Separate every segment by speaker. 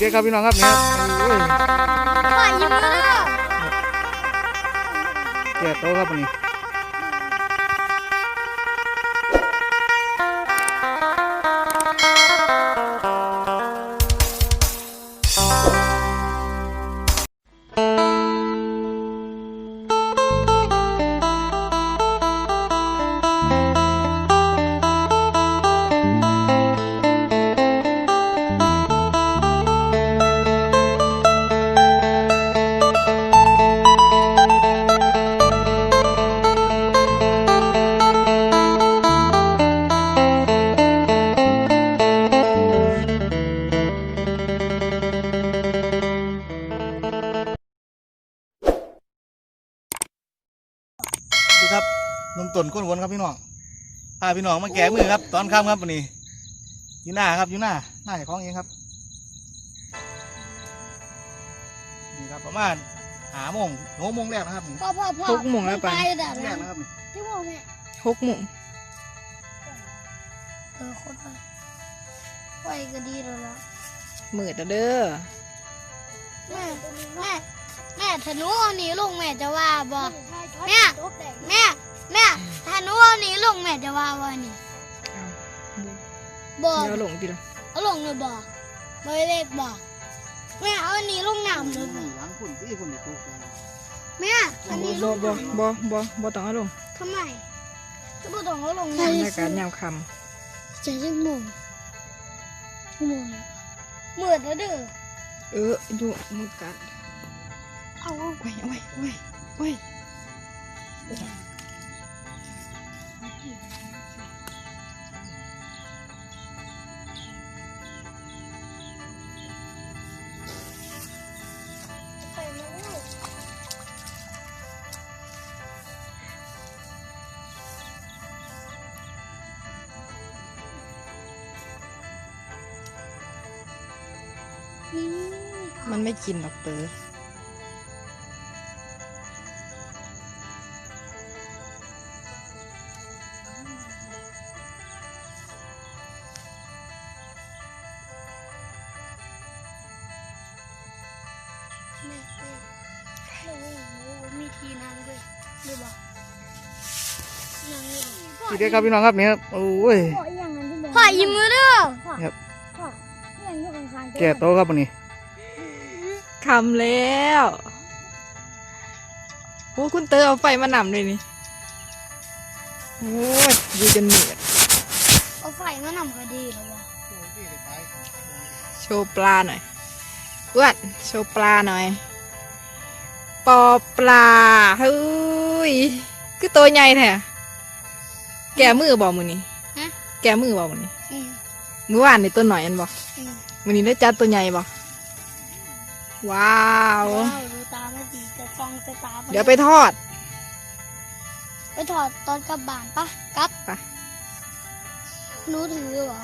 Speaker 1: เด็กครับพี่น้องครับเนี่ยโอ้ย
Speaker 2: พ่อยิ้มเลย
Speaker 1: แก่โตครับวันนี้ ครับนมต้นก้นวนครับพี่น้องพาพี่น้องมาแก่มือครับ ตอนค่ำครับวันนี้อยู่หน้าครับอยู่หน้าหน้าเจ้าของเองครับนี่ครับประมาณหาโมงหกโมงแรกนะครับนี่
Speaker 2: พ่อพ่อพ่อ
Speaker 3: หกโมงแล้วไป
Speaker 2: ไปดับ
Speaker 1: แร
Speaker 2: นะ
Speaker 1: กนะครับนี่
Speaker 2: ที่โมงเนี่ย
Speaker 3: หกโมง
Speaker 2: เออโคตรไปไปก็ดีแล้วนะ
Speaker 3: มืดแล้วเด้อ
Speaker 2: แม่แม่แม่ถ้าหนูเอาหนีลุงแม่จะว่าบ่ แม่แม่แม่ถ้าหนูเอาหนีลุงแม่จะว่าว่านี่
Speaker 3: เอา
Speaker 2: บ่
Speaker 3: เดี๋ยวลงพี่ละ
Speaker 2: เอาลงเลยบ่บ่เล็กบ่แม่เอาอันนี้ลงน้ำเลยบ่
Speaker 1: หลังคุณพี่คุณจะถูกกัน
Speaker 2: แม่อันนี้ล
Speaker 3: บ่
Speaker 2: ง
Speaker 3: บ่
Speaker 2: น้ำ
Speaker 3: บ่บ่บ่ต้องเอาลง
Speaker 2: ทำไมก็บ่ต้องเอาลง
Speaker 3: บร
Speaker 2: น้ำ
Speaker 3: รยากาศยามค่
Speaker 2: เจ็ดชั่วโมงชั่วโมงมืดแล้วเด้อำ
Speaker 3: เอออยู่มืดกัด
Speaker 2: เอาเอา
Speaker 3: โอ้ยโอ้
Speaker 2: มั
Speaker 3: นไม่กินหรอกเตอ
Speaker 2: แม่แม่โอ้โหมีทีนั่งด้วยดูบ่นั่งเลย
Speaker 1: พี่เด็กครับพี่น้องครับเนี่ยโอ้ย
Speaker 2: พ่อยิ้มมือเด้อ
Speaker 1: ครับ
Speaker 2: พ่อยังอยู่ข้างๆ
Speaker 1: แก่โตครับวันนี้
Speaker 3: คำแล้วโอ้คุณเตอเอาไฟมานำเลยนี่โอ้ยอยู่จนเหนื่อย
Speaker 2: เอาไฟมานำก็ดีแล้ววะ
Speaker 3: โชว์ปลาหน่อยอ้ วนโชว์ปลาหน่อย ปอปลาเฮ้ยคือตัวใหญ่แท้แกมือบอกมือนี่
Speaker 2: ฮะ
Speaker 3: แกมือบอกมือนี่
Speaker 2: อืม
Speaker 3: มือว่านในตัวหน่อยอันบอก
Speaker 2: อืม
Speaker 3: มือนี้ได้จัดตัวใหญ่บอกว้าว
Speaker 2: ว้าวดูตาไม่ดีแต่ฟองแต่ตา
Speaker 3: เดี๋ยวไปทอด
Speaker 2: ไปถอดตอนกลับบ้านปะกลับ
Speaker 3: ไป
Speaker 2: หนูถือเหรอ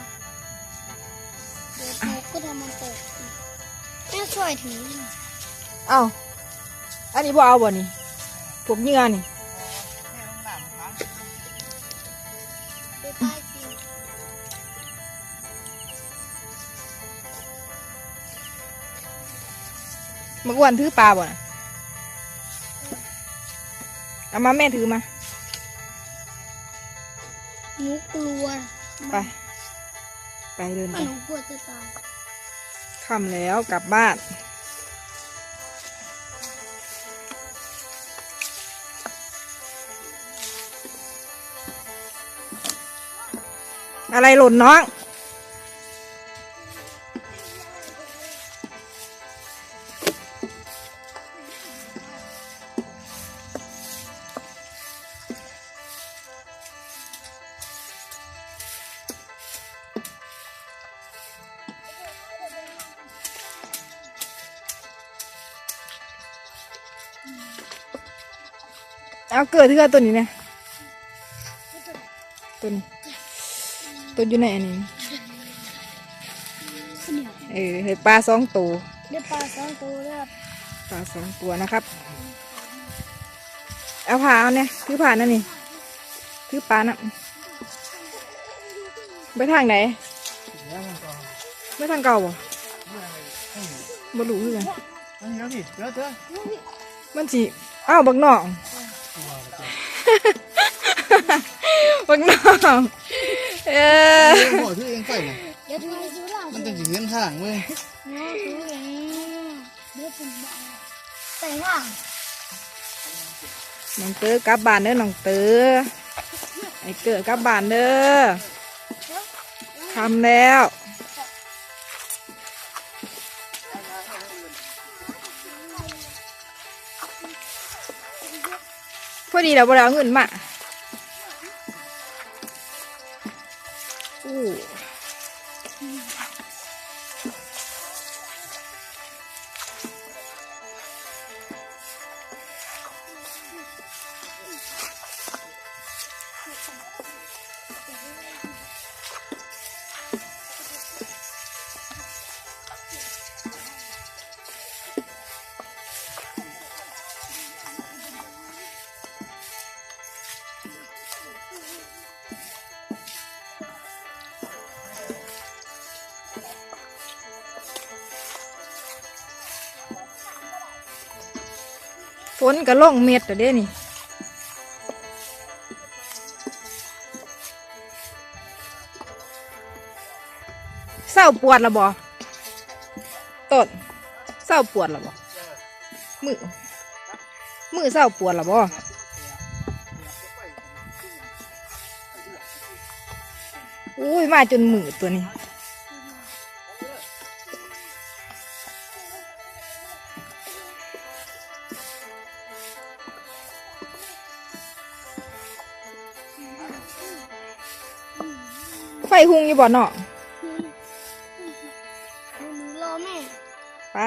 Speaker 2: เดี๋ยวหนูก็ทำมันตกอีก แม่ช่วยถือหน่อย
Speaker 3: เอ้าอันนี้บ่เอาบ่นี่พวกเหงื่อนี่
Speaker 2: ไปใต้กิน
Speaker 3: มากวนถือปลาบ่นะเอามาแม่ถือมา
Speaker 2: หนูกลัว
Speaker 3: ไป ไปเดิน
Speaker 2: ห
Speaker 3: ไป
Speaker 2: นูกลัวจะตาย
Speaker 3: ค่ำแล้วกลับบ้าน อะไรหล่นน้อง เอาเกิดเถื่อตัวนี้เนี่ยตัวนี้ตัวอยู่ในอันนี้
Speaker 2: เนี่ย
Speaker 3: เออเห็นปลาสองตัว
Speaker 2: ได้ปลาสองตัวแล้ว
Speaker 3: ปลาสองตัวนะครับ เอาผ่าเอาเนี่ยถือผ่านั่นนี่ถือปลานะไปทางไหน
Speaker 1: แล้วมันก็
Speaker 3: ไม่ทางเก่าบ่
Speaker 1: เมื่อไรให้หนู
Speaker 3: บ่รู้คือกัน
Speaker 1: อันนี้แล้วพี่เดี๋ยวเดี๋ยว
Speaker 3: มันสิอ้าวบักน้อง บักน้องเออ
Speaker 1: เรื่องหัวที่เองใส่เนี่ย
Speaker 2: เดี๋ยวดูดูล่า
Speaker 1: มันจะยืนข้างมือ
Speaker 2: เนาะดูเองเดี๋ยวเป็นบ้าแต่ว่า
Speaker 3: น้องเตอกลับบ้านเด้อน้องเตอไอ้เกิดกลับบ้านเด้อทำแล้ว อดีเราบ่ได้เอาเงินมาอู้ นก็ล่องเม็ดแต่เด้นี่เศร้าปวดละบ่ต้นเศร้าปวดละบ่มือมือเศร้าปวดละบ่อุ้ยมาจนมือตัวนี้ ไฟหุงอยู่บ่เนาะ
Speaker 2: หนูรอแม่
Speaker 3: ไป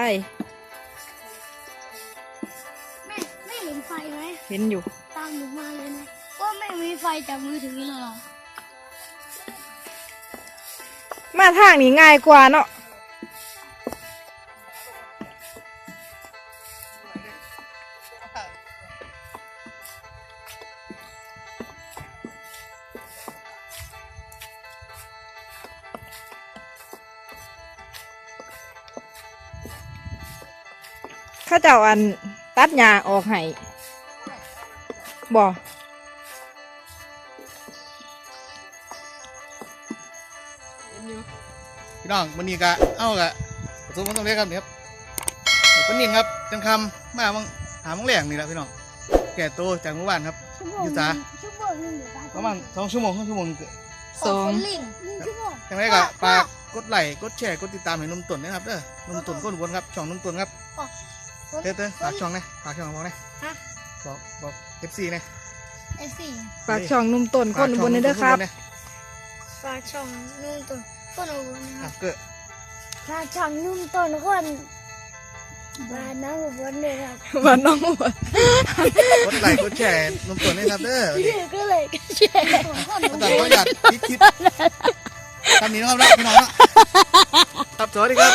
Speaker 2: แม่แม่เห็นไฟไหม
Speaker 3: เห็นอยู่
Speaker 2: ตามหนูมาเลยนะ ว่าแม่มีไฟจากมือถือเหรอ
Speaker 3: มาทางนี้ง่ายกว่าเนาะ ข้าเจ้าอันตัดหญ้าออกให้บ่
Speaker 1: พี่น้องวันนี้ก็เอากะประสบความสำเร็จครับเนี่ยครับเดี๋ยวปนนินครับจังคำมาบังหามังแหลงนี่แหละพี่น้องแก่โตจากหมู่บ้านครับ
Speaker 2: ชั่วโมง
Speaker 1: อยู่จ้ะ
Speaker 2: ชั่วโมงหนึงเดี๋ยวตาย
Speaker 1: ประมาณสองชั่วโมงสองชั่วโมงเกิด
Speaker 3: สอง
Speaker 2: คนลิ้นหนึ่งชั่วโมง
Speaker 1: ยังไงก็ฝากกดไลค์กดแชร์กดติดตามให้หนุ่มตุ่นนะครับเด้อหนุ่มตุ่นก้นวนครับช่องหนุ่มตุ่นครับ
Speaker 2: คน
Speaker 1: เต้เต้ฝากช่องนะฝากช่องบอกนะ
Speaker 2: ฮะ
Speaker 1: บอกบอกเอฟซีนะ
Speaker 2: เอฟซี
Speaker 3: ฝากช่องหนุ่มต้นคนบนนี้เด้อครับ
Speaker 2: ฝากช่องนุ่มต้นคนอุบลนะค
Speaker 1: อะ
Speaker 2: รับ
Speaker 1: เกิด
Speaker 2: ฝากช่องนุ่มต้นคนบ้านน้องอุบลเลยครับ
Speaker 3: บ้านน้องหัว
Speaker 1: กดไลค์กดแชร์หนุ่มตุ่นนะครับเด้อวันนี้
Speaker 2: ชื่อก็เลยก็แชร์คน
Speaker 1: ตั้งแต่เขาอยากคิดคลิปทำนี้นะครับนะพี่น้องนะครับสวัสดีครับ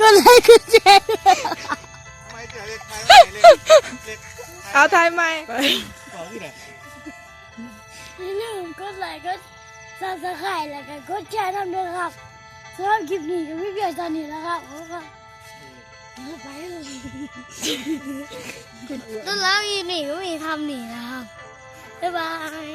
Speaker 2: ก็เลยก็แชร์
Speaker 1: ทำไมเจอเล็กไทยไม่เล็กเล็ก
Speaker 3: เอาไทยใหม่ไป
Speaker 1: บอกที่ไหน
Speaker 2: อย่าลืมกดไลค์กดซับสไครต์แล้วก็กดแชร์ทำด้วยครับสำหรับคลิปนี้ก็ไม่เพียงเท่านี้แล้วครับโอ้ก็ไปเลยแล้วแล้วอีนี่ก็มีทำหนีนะครับบ๊ายบาย